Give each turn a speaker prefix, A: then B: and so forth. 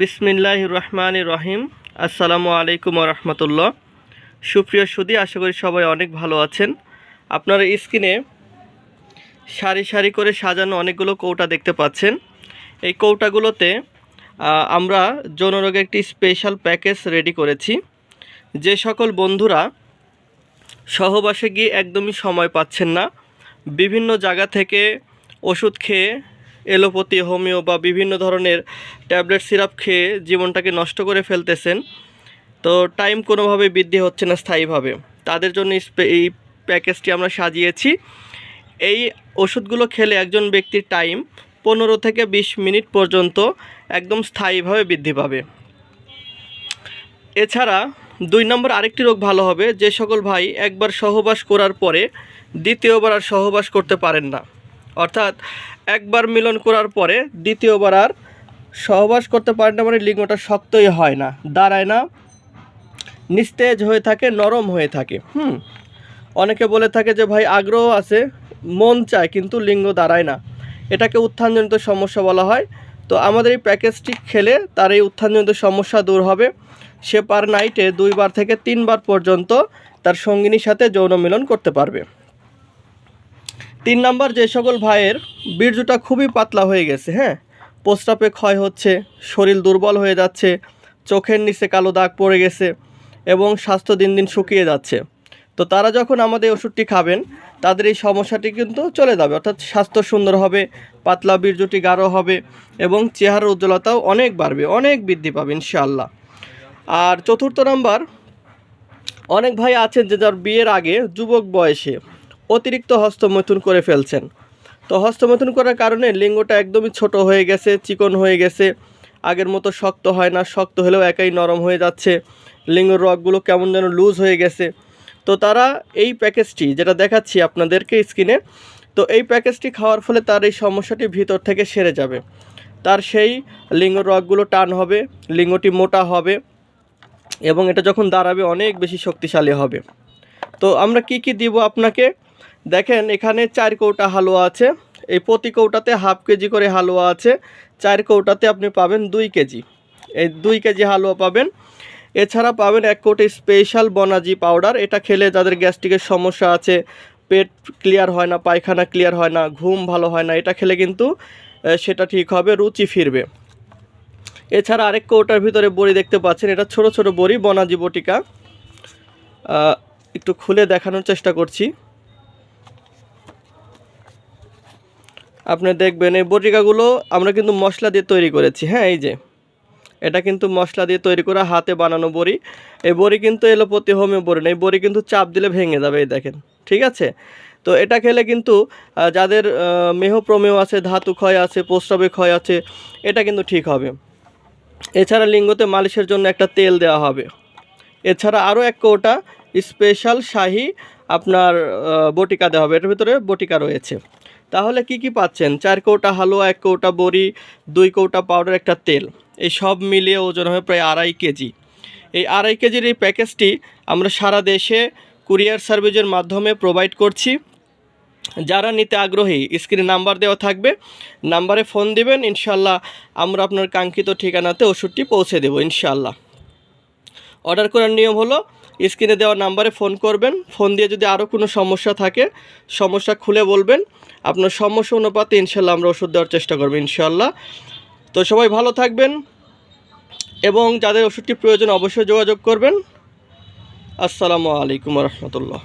A: বিসমিল্লাহ রহমান রহিম। আসসালামু আলাইকুম রহমতুল্লাহ। সুপ্রিয় সুদী, আশা করি সবাই অনেক ভালো আছেন। আপনারা স্ক্রিনে সারি সারি করে সাজানো অনেকগুলো কৌটা দেখতে পাচ্ছেন। এই কৌটাগুলোতে আমরা যৌনরোগে একটি স্পেশাল প্যাকেজ রেডি করেছি। যে সকল বন্ধুরা সহবাসে গিয়ে একদমই সময় পাচ্ছেন না, বিভিন্ন জায়গা থেকে ওষুধ খেয়ে এলোপতি হোমিও বা বিভিন্ন ধরনের ট্যাবলেট, সিরাপ খেয়ে জীবনটাকে নষ্ট করে ফেলতেছেন। তো টাইম কোনোভাবে বৃদ্ধি হচ্ছে না স্থায়ীভাবে। তাদের জন্য এই প্যাকেজটি আমরা সাজিয়েছি। এই ওষুধগুলো খেলে একজন ব্যক্তির টাইম পনেরো থেকে বিশ মিনিট পর্যন্ত একদম স্থায়ীভাবে বৃদ্ধি পাবে। এছাড়া দুই নম্বর আরেকটি রোগ ভালো হবে, যে সকল ভাই একবার সহবাস করার পরে দ্বিতীয়বার আর সহবাস করতে পারেন না। অর্থাৎ একবার মিলন করার পরে দ্বিতীয়বার আর সহবাস করতে পারে না মানে লিঙ্গটা শক্তই হয় না, দাঁড়ায় না, নিস্তেজ হয়ে থাকে, নরম হয়ে থাকে। হুম, অনেকে বলে থাকে যে ভাই আগ্রহ আছে, মন চায় কিন্তু লিঙ্গ দাঁড়ায় না। এটাকে উত্থানজনিত সমস্যা বলা হয়। তো আমাদের এই প্যাকেজটি খেলে তার এই উত্থানজনিত সমস্যা দূর হবে। সে পার নাইটে দুইবার থেকে তিনবার পর্যন্ত তার সঙ্গিনীর সাথে যৌন মিলন করতে পারবে। তিন নাম্বার যে সকল ভাইয়ের বীর্যটা খুবই পাতলা হয়ে গেছে হ্যাঁ? প্রস্রাবে ক্ষয় হচ্ছে, শরীর দুর্বল হয়ে যাচ্ছে, চোখের নিচে কালো দাগ পড়ে গেছে এবং স্বাস্থ্য দিন দিন শুকিয়ে যাচ্ছে। তো তারা যখন আমাদের ওষুধটি খাবেন, তাদের এই সমস্যাটি কিন্তু চলে যাবে। অর্থাৎ স্বাস্থ্য সুন্দর হবে, পাতলা বীর্যটি গাঢ় হবে এবং চেহারার উজ্জ্বলতাও অনেক বাড়বে, অনেক বৃদ্ধি পাবে, ইনশাআল্লাহ। আর চতুর্থ নাম্বার, অনেক ভাই আছেন যে যার বিয়ের আগে যুবক বয়সে অতিরিক্ত হস্তমৈথুন করে ফেলছেন। তো হস্তমৈথুন করার কারণে লিঙ্গটা একদমই ছোট হয়ে গেছে, চিকন হয়ে গেছে। আগের মতো শক্ত হয় না, শক্ত হলেও একাই নরম হয়ে যাচ্ছে। লিঙ্গর রগগুলো কেমন যেন লুজ হয়ে গেছে। তো তারা এই প্যাকেজটি যেটা দেখাচ্ছি আপনাদেরকে স্ক্রিনে, তো এই প্যাকেজটি খাওয়ার ফলে তার এই সমস্যাটি ভিতর থেকে সেরে যাবে। তার সেই লিঙ্গ রগগুলো টান হবে, লিঙ্গটি মোটা হবে এবং এটা যখন দাঁড়াবে অনেক বেশি শক্তিশালী হবে। তো আমরা কি কি দিব আপনাকে? দেখেন, এখানে চার কৌটা হালুয়া আছে। এই প্রতি কৌটাতে হাফ কেজি করে হালুয়া আছে। চার কৌটাতে আপনি পাবেন দুই কেজি। এই দুই কেজি হালুয়া পাবেন। এছাড়া পাবেন এক কোটি স্পেশাল বনাজি পাউডার। এটা খেলে যাদের গ্যাস্ট্রিকের সমস্যা আছে, পেট ক্লিয়ার হয় না, পায়খানা ক্লিয়ার হয় না, ঘুম ভালো হয় না, এটা খেলে কিন্তু সেটা ঠিক হবে, রুচি ফিরবে। এছাড়া আরেক কৌটার ভিতরে বড়ি দেখতে পাচ্ছেন। এটা ছোট ছোট বড়ি, বনাজি বটিকা। একটু খুলে দেখানোর চেষ্টা করছি। আপনি দেখবেন এই বটিকাগুলো আমরা কিন্তু মশলা দিয়ে তৈরি করেছি হ্যাঁ এই যে। এটা কিন্তু মশলা দিয়ে তৈরি করা হাতে বানানো বড়ি। এই বড়ি কিন্তু এলোপতি হোমিও বড়ি না, এই বড়ি কিন্তু চাপ দিলে ভেঙে যাবে, এই দেখেন, ঠিক আছে? তো এটা খেলে কিন্তু যাদের মেহ প্রমেয় আছে, ধাতু ক্ষয় আছে, প্রস্রাবে ক্ষয় আছে, এটা কিন্তু ঠিক হবে। এছাড়া লিঙ্গতে মালিশের জন্য একটা তেল দেওয়া হবে। এছাড়া আরও এক কৌটা স্পেশাল শাহি আপনার বটিকা দেওয়া হবে। এটার ভিতরে বটিকা রয়েছে। তাহলে কি কি পাচ্ছেন? চার কৌটা হালুয়া, এক কৌটা বড়ি, দুই কৌটা পাউডার একটা তেল। এই সব মিলিয়ে ওজন হবে প্রায় আড়াই কেজি। এই আড়াই কেজির এই প্যাকেজটি আমরা সারা দেশে কুরিয়ার সার্ভিসের মাধ্যমে প্রোভাইড করছি। যারা নিতে আগ্রহী, স্ক্রিনে নাম্বার দেওয়া থাকবে। নাম্বারে ফোন দিবেন ইনশাল্লাহ আমরা আপনার কাঙ্ক্ষিত ঠিকানাতে ওষুধটি পৌঁছে দেবো ইনশাল্লাহ অর্ডার করার নিয়ম হলো স্ক্রিনে দেওয়া নাম্বারে ফোন করবেন। ফোন দিয়ে যদি আরও কোনো সমস্যা থাকে, সমস্যা খুলে বলবেন। আপনার সমস্যা অনুপাতে ইনশাল্লাহ আমরা ওষুধ দেওয়ার চেষ্টা করব ইনশাল্লাহ। তো সবাই ভালো থাকবেন এবং যাদের ওষুধটি প্রয়োজন অবশ্যই যোগাযোগ করবেন। আসসালামু আলাইকুম রহমতুল্লাহ।